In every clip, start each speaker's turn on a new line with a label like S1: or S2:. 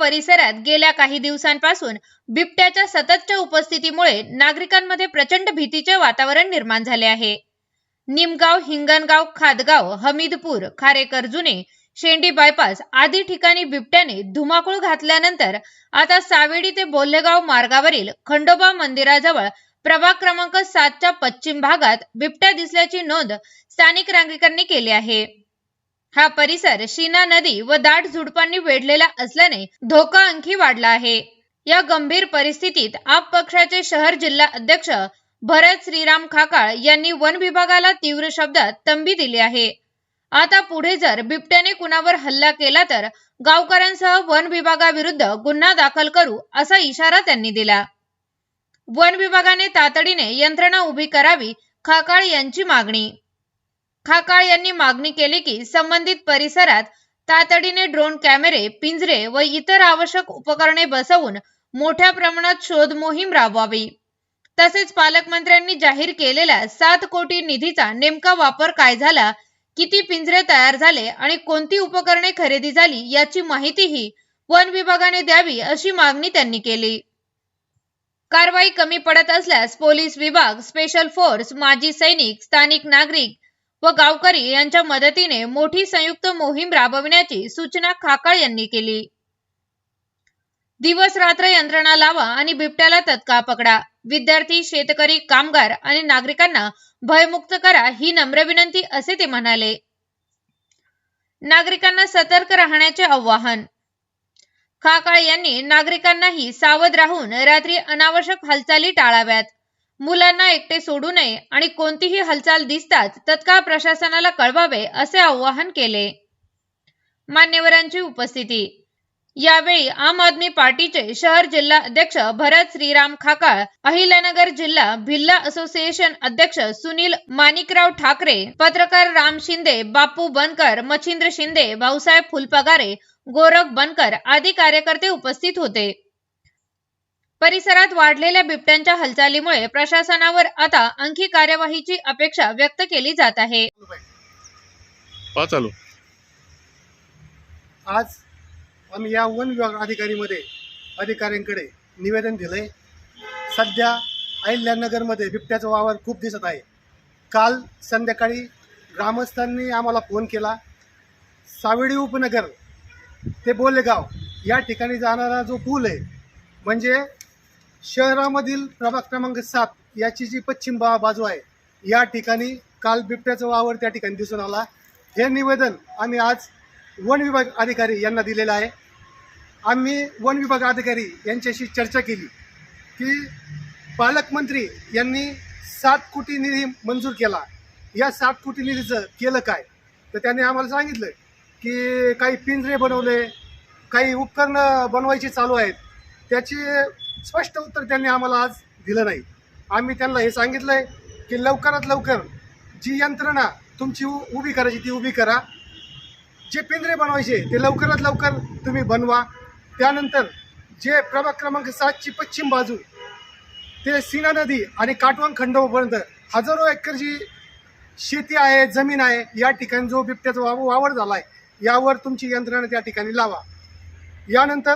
S1: परिसरात गेल्या काही दिवसांपासून बिबट्याच्या सततच्या उपस्थितीमुळे नागरिकांमध्ये प्रचंड भीतीचे वातावरण निर्माण झाले आहे. निमगाव हिंगणगाव खादगाव हमीदपूर खारेकर जुने शेंडी बायपास आदी ठिकाणी बिबट्याने धुमाकूळ घातल्यानंतर आता सावेडी ते बोल्हेगाव मार्गावरील खंडोबा मंदिराजवळ प्रभाग क्रमांक सातच्या पश्चिम भागात बिबट्या दिसल्याची नोंद स्थानिक नागरिकांनी केली आहे. हा परिसर शीना नदी व दाट झुडपांनी वेढलेला असल्याने धोका आणखी वाढला आहे. या गंभीर परिस्थितीत आप पक्षाचे शहर जिल्हा अध्यक्ष भरत श्रीराम खाकाळ यांनी वन विभागाला तीव्र शब्दात तंबी दिली आहे. आता पुढे जर बिबट्याने कुणावर हल्ला केला तर गावकऱ्यांसह वन विभागाविरुद्ध गुन्हा दाखल करू असा इशारा त्यांनी दिला. वन विभागाने तातडीने यंत्रणा उभी करावी खाकाळ यांची मागणी खाकाळ यांनी मागणी केली की संबंधित परिसरात तातडीने ड्रोन कॅमेरे पिंजरे व इतर आवश्यक उपकरणे बसवून मोठ्या प्रमाणात शोध मोहीम राबवावी. तसेच पालकमंत्र्यांनी जाहीर केलेला सात कोटी निधीचा नेमका वापर काय झाला किती पिंजरे तयार झाले आणि कोणती उपकरणे खरेदी झाली याची माहितीही वन विभागाने द्यावी अशी मागणी त्यांनी केली. कारवाई कमी पडत असल्यास पोलीस विभाग स्पेशल फोर्स माजी सैनिक स्थानिक नागरिक व गावकरी यांच्या मदतीने मोठी संयुक्त मोहीम राबविण्याची सूचना खाकाळ यांनी केली. दिवस रात्र यंत्रणा लावा आणि बिबट्याला तत्काळ पकडा. विद्यार्थी शेतकरी कामगार आणि नागरिकांना भयमुक्त करा ही नम्र विनंती असे ते म्हणाले. नागरिकांना सतर्क राहण्याचे आवाहन. खाकाळ यांनी नागरिकांनाही सावध राहून रात्री अनावश्यक हालचाली टाळाव्यात. मुलांना एकटे सोडू नये आणि कोणतीही हालचाल दिसताच तत्काळ प्रशासनाला कळवावे असे आवाहन केले. मान्यवरांची उपस्थिती. यावेळी आम आदमी पार्टीचे शहर जिल्हा अध्यक्ष भरत श्रीराम खाकाळ अहिल्यानगर जिल्हा भिल्ला असोसिएशन अध्यक्ष सुनील माणिकराव ठाकरे पत्रकार राम शिंदे बापू बनकर मच्छिंद्र शिंदे भाऊसाहेब फुलपगारे गोरख बनकर आदी कार्यकर्ते उपस्थित होते. परिसरात वाढलेल्या बिबट्यांच्या हालचालीमुळे प्रशासनावर आता आणखी कार्यवाहीची अपेक्षा व्यक्त केली जात आहे.
S2: आज आम्ही या वन विभाग अधिकारीमध्ये अधिकाऱ्यांकडे निवेदन दिलंय. सध्या अहिल्यानगरमध्ये बिबट्याचा वावर खूप दिसत आहे. काल संध्याकाळी ग्रामस्थांनी आम्हाला फोन केला. सावेडी उपनगर ते बोलेगाव या ठिकाणी जाणारा जो पूल आहे म्हणजे शहरामधील प्रभाग क्रमांक सात याची जी पश्चिम बा बाजू आहे या ठिकाणी काल बिबट्याचा वावर त्या ठिकाणी दिसून आला. हे निवेदन आम्ही आज वन विभाग अधिकारी यांना दिलेलं आहे. आम्ही वन विभाग अधिकारी यांच्याशी चर्चा केली की पालकमंत्री यांनी सात कोटी निधी मंजूर केला. या सात कोटी निधीचं केलं काय? तर त्यांनी आम्हाला सांगितलं की काही पिंजरे बनवले काही उपकरणं बनवायची चालू आहेत. त्याची स्पष्ट उत्तर त्यांनी आम्हाला आज दिलं नाही. आम्ही त्यांना हे सांगितलं आहे की लवकरात लवकर जी यंत्रणा तुमची उ- उभी करायची ती उभी करा. जे पिंजरे बनवायचे ते लवकरात लवकर तुम्ही बनवा. त्यानंतर जे प्रभाग क्रमांक सातची पश्चिम बाजू ते सीना नदी आणि काटवण खंडोपर्यंत हजारो एकरची शेती आहे जमीन आहे या ठिकाणी जो बिबट्याचा वाव वावर झाला आहे यावर तुमची यंत्रणा त्या ठिकाणी लावा. यानंतर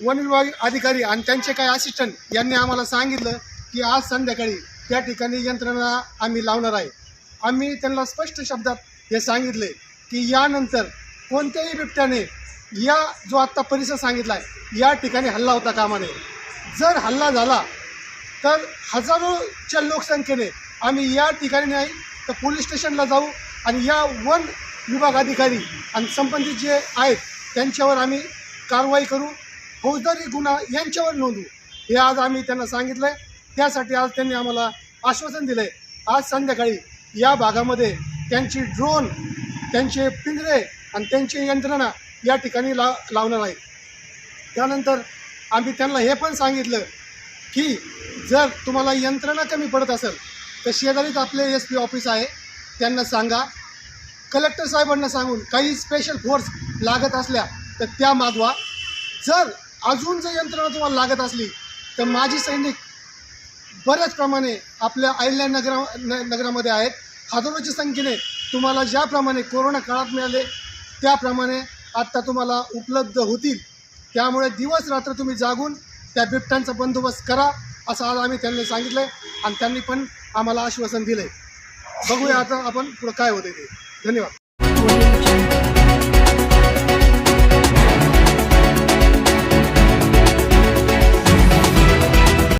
S2: वन विभाग अधिकारी आणि त्यांचे काही असिस्टंट यांनी आम्हाला सांगितलं की आज संध्याकाळी त्या ठिकाणी यंत्रणा आम्ही लावणार आहे. आम्ही त्यांना स्पष्ट शब्दात हे सांगितले की यानंतर कोणत्याही बिबट्याने या जो आत्ता परिसर सांगितला आहे या ठिकाणी हल्ला होता कामा नये जर हल्ला झाला तर हजारोच्या लोकसंख्येने आम्ही या ठिकाणी नाही तर पोलीस स्टेशनला जाऊ आणि या वन विभाग अधिकारी आणि संबंधित जे आहेत त्यांच्यावर आम्ही कारवाई करू. फौजदारी गुन्हा यांच्यावर नोंदवू हे आज आम्ही त्यांना सांगितलं आहे त्यासाठी आज त्यांनी आम्हाला आश्वासन दिलं आहे आज संध्याकाळी या भागामध्ये त्यांची ड्रोन त्यांचे पिंजरे आणि त्यांची यंत्रणा या ठिकाणी ला लावणार आहे. त्यानंतर आम्ही त्यांना हे पण सांगितलं की जर तुम्हाला यंत्रणा कमी पडत असेल तर शेजारीच आपले एस पी ऑफिस आहे. त्यांना सांगा. कलेक्टर साहेबांना सांगून काही स्पेशल फोर्स लागत असल्या तर त्या मागवा. जर अजून जर यंत्रणा तुम्हाला लागत असली तर माजी सैनिक बऱ्याच प्रमाणे आपल्या आयलँड नगरा न नगरामध्ये आहेत. हजारोच्या संख्येने तुम्हाला ज्याप्रमाणे कोरोना काळात मिळाले त्याप्रमाणे आत्ता तुम्हाला उपलब्ध होतील. त्यामुळे दिवस रात्र तुम्ही जागून त्या बिबट्यांचा बंदोबस्त करा असं आज आम्ही त्यांनी सांगितलं आहे आणि त्यांनी पण आम्हाला आश्वासन दिलं आहे बघूया आता आपण पुढं काय होते ते. धन्यवाद.